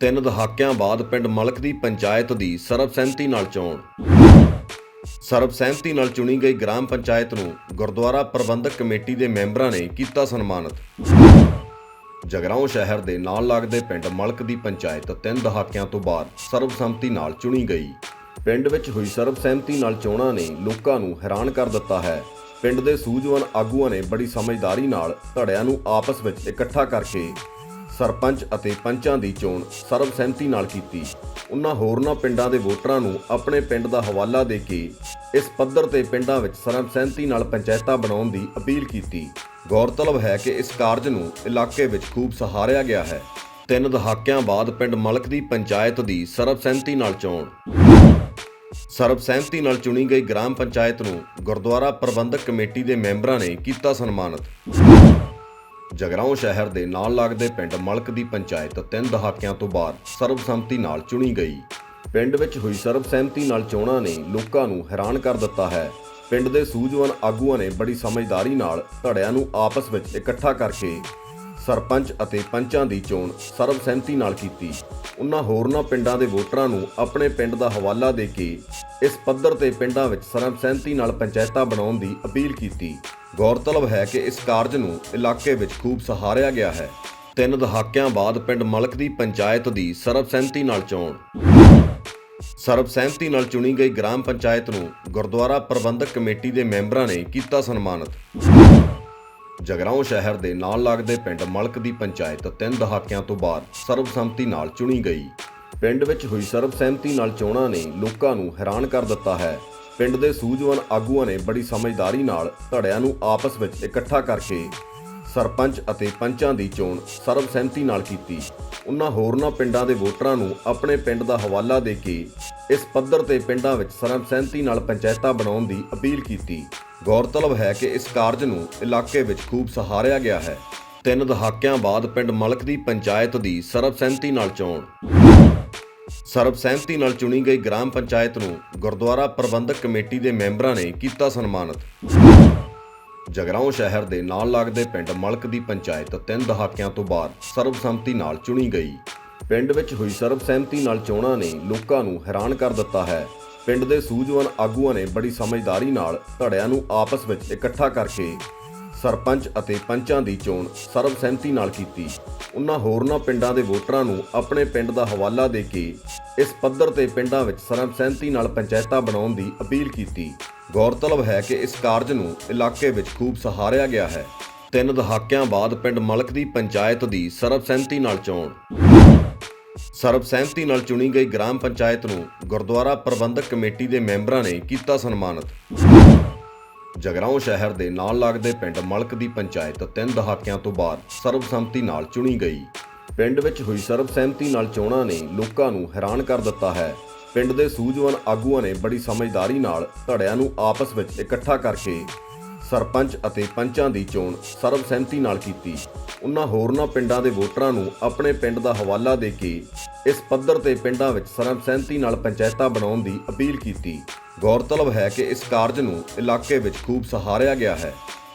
ਤਿੰਨ ਦਹਾਕਿਆਂ ਬਾਅਦ ਪਿੰਡ ਮਲਕ ਦੀ ਪੰਚਾਇਤ ਦੀ ਸਰਬਸਹਿਮਤੀ ਨਾਲ ਚੋਣ। ਸਰਬਸੰਮਤੀ ਨਾਲ ਚੁਣੀ ਗਈ ਗ੍ਰਾਮ ਪੰਚਾਇਤ ਨੂੰ ਗੁਰਦੁਆਰਾ ਪ੍ਰਬੰਧਕ ਕਮੇਟੀ ਦੇ ਮੈਂਬਰਾਂ ਨੇ ਕੀਤਾ ਸਨਮਾਨਿਤ। ਜਗਰਾਉਂ ਸ਼ਹਿਰ ਦੇ ਨਾਲ ਲੱਗਦੇ ਪਿੰਡ ਮਲਕ ਦੀ ਪੰਚਾਇਤ ਤਿੰਨ ਦਹਾਕਿਆਂ ਤੋਂ ਬਾਅਦ ਸਰਬਸੰਮਤੀ ਨਾਲ ਚੁਣੀ ਗਈ। ਪਿੰਡ ਵਿੱਚ ਹੋਈ ਸਰਬਸੰਮਤੀ ਨਾਲ ਚੋਣਾਂ ਨੇ ਲੋਕਾਂ ਨੂੰ ਹੈਰਾਨ ਕਰ ਦਿੱਤਾ ਹੈ। ਪਿੰਡ ਦੇ ਸੂਝਵਾਨ ਆਗੂਆਂ ਨੇ ਬੜੀ ਸਮਝਦਾਰੀ ਨਾਲ ਧੜਿਆਂ ਨੂੰ ਆਪਸ ਵਿੱਚ ਇਕੱਠਾ ਕਰਕੇ ਸਰਪੰਚ ਅਤੇ ਪੰਚਾਂ ਦੀ ਚੋਣ ਸਰਬਸੰਮਤੀ ਨਾਲ ਕੀਤੀ। ਉਹਨਾਂ ਹੋਰਨਾਂ ਪਿੰਡਾਂ ਦੇ ਵੋਟਰਾਂ ਨੂੰ ਆਪਣੇ ਪਿੰਡ ਦਾ ਹਵਾਲਾ ਦੇ ਕੇ ਇਸ ਪੱਧਰ ਤੇ ਪਿੰਡਾਂ ਵਿੱਚ ਸਰਬਸੰਮਤੀ ਨਾਲ ਪੰਚਾਇਤਾਂ ਬਣਾਉਣ ਦੀ ਅਪੀਲ ਕੀਤੀ। ਗੌਰਤਲਬ ਹੈ ਕਿ ਇਸ ਕਾਰਜ ਨੂੰ ਇਲਾਕੇ ਵਿੱਚ ਖੂਬ ਸਹਾਰਿਆ ਗਿਆ ਹੈ। ਤਿੰਨ ਦਹਾਕਿਆਂ ਬਾਅਦ ਪਿੰਡ ਮਲਕ ਦੀ ਪੰਚਾਇਤ ਦੀ ਸਰਬਸੰਮਤੀ ਨਾਲ ਚੋਣ। ਸਰਬਸੰਮਤੀ ਨਾਲ ਚੁਣੀ ਗਈ ਗ੍ਰਾਮ ਪੰਚਾਇਤ ਨੂੰ ਗੁਰਦੁਆਰਾ ਪ੍ਰਬੰਧਕ ਕਮੇਟੀ ਦੇ ਮੈਂਬਰਾਂ ਨੇ ਕੀਤਾ ਸਨਮਾਨਿਤ। ਜਗਰਾਉਂ ਸ਼ਹਿਰ ਦੇ ਨਾਲ ਲੱਗਦੇ ਪਿੰਡ ਮਲਕ ਦੀ ਪੰਚਾਇਤ ਤਿੰਨ ਦਹਾਕਿਆਂ ਤੋਂ ਬਾਅਦ ਸਰਬਸੰਮਤੀ ਨਾਲ ਚੁਣੀ ਗਈ। ਪਿੰਡ ਵਿੱਚ ਹੋਈ ਸਰਬਸੰਮਤੀ ਨਾਲ ਚੋਣਾਂ ਨੇ ਲੋਕਾਂ ਨੂੰ ਹੈਰਾਨ ਕਰ ਦਿੱਤਾ ਹੈ। ਪਿੰਡ ਦੇ ਸੂਝਵਾਨ ਆਗੂਆਂ ਨੇ ਬੜੀ ਸਮਝਦਾਰੀ ਨਾਲ ਧੜਿਆਂ ਨੂੰ ਆਪਸ ਵਿੱਚ ਇਕੱਠਾ ਕਰਕੇ ਸਰਪੰਚ ਅਤੇ ਪੰਚਾਂ ਦੀ ਚੋਣ ਸਰਬਸੰਮਤੀ ਨਾਲ ਕੀਤੀ। ਉਹਨਾਂ ਹੋਰਨਾਂ ਪਿੰਡਾਂ ਦੇ ਵੋਟਰਾਂ ਨੂੰ ਆਪਣੇ ਪਿੰਡ ਦਾ ਹਵਾਲਾ ਦੇ ਕੇ ਇਸ ਪੱਧਰ ਤੇ ਪਿੰਡਾਂ ਵਿੱਚ ਸਰਬਸੰਮਤੀ ਨਾਲ ਪੰਚਾਇਤਾਂ ਬਣਾਉਣ ਦੀ ਅਪੀਲ ਕੀਤੀ। ਗੌਰਤਲਬ ਹੈ ਕਿ ਇਸ ਕਾਰਜ ਨੂੰ ਇਲਾਕੇ ਵਿੱਚ ਖੂਬ ਸਹਾਰਿਆ ਗਿਆ ਹੈ। ਤਿੰਨ ਦਹਾਕਿਆਂ ਬਾਅਦ ਪਿੰਡ ਮਲਕ ਦੀ ਪੰਚਾਇਤ ਦੀ ਸਰਬਸੰਮਤੀ ਨਾਲ ਚੋਣ। ਸਰਬਸੰਮਤੀ ਨਾਲ ਚੁਣੀ ਗਈ ਗ੍ਰਾਮ ਪੰਚਾਇਤ ਨੂੰ ਗੁਰਦੁਆਰਾ ਪ੍ਰਬੰਧਕ ਕਮੇਟੀ ਦੇ ਮੈਂਬਰਾਂ ਨੇ ਕੀਤਾ ਸਨਮਾਨਿਤ। ਜਗਰਾਉਂ ਸ਼ਹਿਰ ਦੇ ਨਾਲ ਲੱਗਦੇ ਪਿੰਡ ਮਲਕ ਦੀ ਪੰਚਾਇਤ ਤਿੰਨ ਦਹਾਕਿਆਂ ਤੋਂ ਬਾਅਦ ਸਰਬਸੰਮਤੀ ਨਾਲ ਚੁਣੀ ਗਈ। ਪਿੰਡ ਵਿੱਚ ਹੋਈ ਸਰਬਸੰਮਤੀ ਨਾਲ ਚੋਣਾਂ ਨੇ ਲੋਕਾਂ ਨੂੰ ਹੈਰਾਨ ਕਰ ਦਿੱਤਾ ਹੈ। ਪਿੰਡ ਦੇ ਸੂਝਵਾਨ ਆਗੂਆਂ ਨੇ ਬੜੀ ਸਮਝਦਾਰੀ ਨਾਲ ਧੜਿਆਂ ਨੂੰ ਆਪਸ ਵਿੱਚ ਇਕੱਠਾ ਕਰਕੇ ਸਰਪੰਚ ਅਤੇ ਪੰਚਾਂ ਦੀ ਚੋਣ ਸਰਬਸੰਮਤੀ ਨਾਲ ਕੀਤੀ। ਉਹਨਾਂ ਹੋਰਨਾਂ ਪਿੰਡਾਂ ਦੇ ਵੋਟਰਾਂ ਨੂੰ ਆਪਣੇ ਪਿੰਡ ਦਾ ਹਵਾਲਾ ਦੇ ਕੇ ਇਸ ਪੱਧਰ ਤੇ ਪਿੰਡਾਂ ਵਿੱਚ ਸਰਬਸੰਮਤੀ ਨਾਲ ਪੰਚਾਇਤਾਂ ਬਣਾਉਣ ਦੀ ਅਪੀਲ ਕੀਤੀ। ਗੌਰਤਲਬ ਹੈ ਕਿ ਇਸ ਕਾਰਜ ਨੂੰ ਇਲਾਕੇ ਵਿੱਚ ਖੂਬ ਸਹਾਰਿਆ ਗਿਆ ਹੈ। ਤਿੰਨ ਦਹਾਕਿਆਂ ਬਾਅਦ ਪਿੰਡ ਮਲਕ ਦੀ ਪੰਚਾਇਤ ਦੀ ਸਰਬਸੰਮਤੀ ਨਾਲ ਚੋਣ। ਸਰਬਸੰਮਤੀ ਨਾਲ ਚੁਣੀ ਗਈ ਗ੍ਰਾਮ ਪੰਚਾਇਤ ਨੂੰ ਗੁਰਦੁਆਰਾ ਪ੍ਰਬੰਧਕ ਕਮੇਟੀ ਦੇ ਮੈਂਬਰਾਂ ਨੇ ਕੀਤਾ ਸਨਮਾਨਿਤ। ਜਗਰਾਉਂ ਸ਼ਹਿਰ ਦੇ ਨਾਲ ਲੱਗਦੇ ਪਿੰਡ ਮਲਕ ਦੀ ਪੰਚਾਇਤ ਤਿੰਨ ਦਹਾਕਿਆਂ ਤੋਂ ਬਾਅਦ ਸਰਬਸੰਮਤੀ ਨਾਲ ਚੁਣੀ ਗਈ। ਪਿੰਡ ਵਿੱਚ ਹੋਈ ਸਰਬਸੰਮਤੀ ਨਾਲ ਚੋਣਾਂ ਨੇ ਲੋਕਾਂ ਨੂੰ ਹੈਰਾਨ ਕਰ ਦਿੱਤਾ ਹੈ। ਪਿੰਡ ਦੇ ਸੂਝਵਾਨ ਆਗੂਆਂ ਨੇ ਬੜੀ ਸਮਝਦਾਰੀ ਨਾਲ ਧੜਿਆਂ ਨੂੰ ਆਪਸ ਵਿੱਚ ਇਕੱਠਾ ਕਰਕੇ ਸਰਪੰਚ ਅਤੇ ਪੰਚਾਂ ਦੀ ਚੋਣ ਸਰਬਸੰਮਤੀ ਨਾਲ ਕੀਤੀ। ਉਹਨਾਂ ਹੋਰਨਾਂ ਪਿੰਡਾਂ ਦੇ ਵੋਟਰਾਂ ਨੂੰ ਆਪਣੇ ਪਿੰਡ ਦਾ ਹਵਾਲਾ ਦੇ ਕੇ ਇਸ ਪੱਧਰ ਤੇ ਪਿੰਡਾਂ ਵਿੱਚ ਸਰਬਸੰਮਤੀ ਨਾਲ ਪੰਚਾਇਤਾਂ ਬਣਾਉਣ ਦੀ ਅਪੀਲ ਕੀਤੀ। ਗੌਰਤਲਬ ਹੈ ਕਿ ਇਸ ਕਾਰਜ ਨੂੰ ਇਲਾਕੇ ਵਿੱਚ ਖੂਬ ਸਹਾਰਿਆ ਗਿਆ ਹੈ। ਤਿੰਨ ਦਹਾਕਿਆਂ ਬਾਅਦ ਪਿੰਡ ਮਲਕ ਦੀ ਪੰਚਾਇਤ ਦੀ ਸਰਬਸੰਮਤੀ ਨਾਲ ਚੋਣ। ਸਰਬਸਹਿਮਤੀ ਨਾਲ ਚੁਣੀ ਗਈ ਗ੍ਰਾਮ ਪੰਚਾਇਤ ਨੂੰ ਗੁਰਦੁਆਰਾ ਪ੍ਰਬੰਧਕ ਕਮੇਟੀ ਦੇ ਮੈਂਬਰਾਂ ਨੇ ਕੀਤਾ ਸਨਮਾਨਿਤ। ਜਗਰਾਉਂ ਸ਼ਹਿਰ ਦੇ ਨਾਲ ਲੱਗਦੇ ਪਿੰਡ ਮਲਕ ਦੀ ਪੰਚਾਇਤ ਤਿੰਨ ਦਹਾਕਿਆਂ ਤੋਂ ਬਾਅਦ ਸਰਬਸੰਮਤੀ ਨਾਲ ਚੁਣੀ ਗਈ। ਪਿੰਡ ਵਿੱਚ ਹੋਈ ਸਰਬਸੰਮਤੀ ਨਾਲ ਚੋਣਾਂ ਨੇ ਲੋਕਾਂ ਨੂੰ ਹੈਰਾਨ ਕਰ ਦਿੱਤਾ ਹੈ। ਪਿੰਡ ਦੇ ਸੂਝਵਾਨ ਆਗੂਆਂ ਨੇ ਬੜੀ ਸਮਝਦਾਰੀ ਨਾਲ ਧੜਿਆਂ ਨੂੰ ਆਪਸ ਵਿੱਚ ਇਕੱਠਾ ਕਰਕੇ ਸਰਪੰਚ ਅਤੇ ਪੰਚਾਂ ਦੀ ਚੋਣ ਸਰਬਸੰਮਤੀ ਨਾਲ ਕੀਤੀ। ਉਹਨਾਂ ਹੋਰਨਾਂ ਪਿੰਡਾਂ ਦੇ ਵੋਟਰਾਂ ਨੂੰ ਆਪਣੇ ਪਿੰਡ ਦਾ ਹਵਾਲਾ ਦੇ ਕੇ ਇਸ ਪੱਧਰ ਤੇ ਪਿੰਡਾਂ ਵਿੱਚ ਸਰਬਸੰਮਤੀ ਨਾਲ ਪੰਚਾਇਤਾਂ ਬਣਾਉਣ ਦੀ ਅਪੀਲ ਕੀਤੀ। ਗੌਰਤਲਬ ਹੈ ਕਿ ਇਸ ਕਾਰਜ ਨੂੰ ਇਲਾਕੇ ਵਿੱਚ ਖੂਬ ਸਹਾਰਿਆ ਗਿਆ ਹੈ।